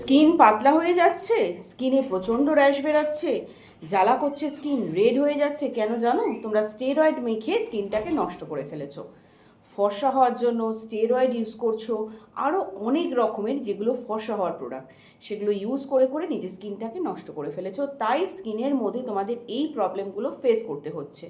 Skin পাতলা হয়ে যাচ্ছে, স্কিনে প্রচণ্ড র্যাশ বেরাচ্ছে, জ্বালা করছে, স্কিন রেড হয়ে যাচ্ছে, কেন জানো? তোমরা স্টেরয়েড মেখে স্কিনটাকে নষ্ট করে ফেলেছো। ফর্সা হওয়ার জন্য স্টেরয়েড ইউজ করছ আরও অনেক রকমের যেগুলো ফর্সা হওয়ার প্রোডাক্ট সেগুলো ইউজ করে করে নিজের স্কিনটাকে নষ্ট করে ফেলেছো, তাই স্কিনের মধ্যে তোমাদের এই প্রবলেমগুলো ফেস করতে হচ্ছে।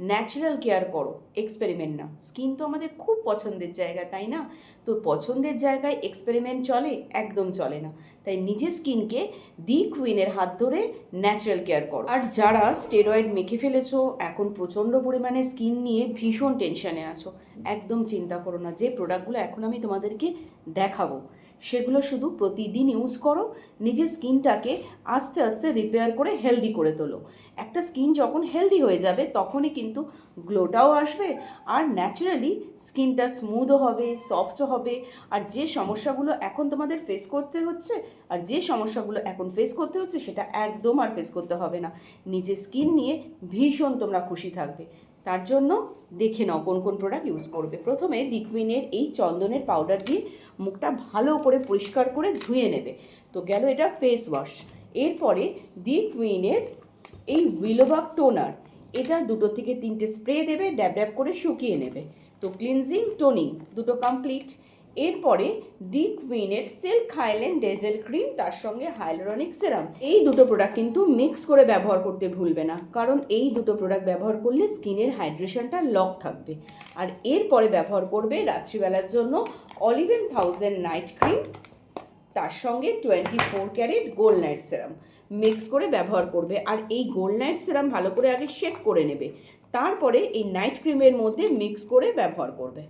ন্যাচারাল কেয়ার করো এক্সপেরিমেন্ট না। স্কিন তো আমাদের খুব পছন্দের জায়গা, তাই না? তো পছন্দের জায়গায় এক্সপেরিমেন্ট চলে, একদম চলে না। তাই নিজের স্কিনকে দি কুইনের হাত ধরে ন্যাচারাল কেয়ার করো। আর যারা স্টেরয়েড মেখে ফেলেছো, এখন প্রচণ্ড পরিমাণে স্কিন নিয়ে ভীষণ টেনশনে আছো, একদম চিন্তা করো না। যে প্রোডাক্টগুলো এখন আমি তোমাদেরকে দেখাবো সেগুলো শুধু প্রতিদিন ইউজ করো, নিজের স্কিনটাকে আস্তে আস্তে রিপেয়ার করে হেলদি করে তোলো। একটা স্কিন যখন হেলদি হয়ে যাবে, তখনই কিন্তু গ্লোটাও আসবে আর ন্যাচারালি স্কিনটা স্মুথও হবে সফটও হবে। আর যে সমস্যাগুলো এখন তোমাদের ফেস করতে হচ্ছে, আর যে সমস্যাগুলো এখন ফেস করতে হচ্ছে, সেটা একদম আর ফেস করতে হবে না। নিজের স্কিন নিয়ে ভীষণ তোমরা খুশি থাকবে। তার জন্য দেখে নাও কোন কোন প্রোডাক্ট ইউজ করবে। প্রথমে লিকুইনের এই চন্দনের পাউডার দিয়ে মুখটা ভালো করে পরিষ্কার করে ধুয়ে নেবে। তো গেল এটা ফেস ওয়াশ এরপরে দিকউইনের এই উইলোবাক টোনার এটা দুটো থেকে তিনটে স্প্রে দেবে ড্যাব ড্যাব করে শুকিয়ে নেবে। তো ক্লিনজিং টোনিং দুটো কমপ্লিট এরপরে দি কুইনের সিল্ক হাইল্যান্ড ডেজেল ক্রিম, তার সঙ্গে হাইলোরনিক সেরাম। এই দুটো প্রোডাক্ট কিন্তু মিক্স করে ব্যবহার করতে ভুলবে না, কারণ এই দুটো প্রোডাক্ট ব্যবহার করলে স্কিনের হাইড্রেশনটা লক থাকবে। আর এরপরে ব্যবহার করবে রাত্রিবেলার জন্য অলিভেন থাউজেন্ড নাইট ক্রিম, তার সঙ্গে twenty four carat gold night serum. Mix করে ব্যবহার করবে, আর এই গোল্ড নাইট সেরাম ভালো করে আগে শেক করে নেবে। তারপরে এই নাইট ক্রিমের মধ্যে মিক্স করে ব্যবহার করবে।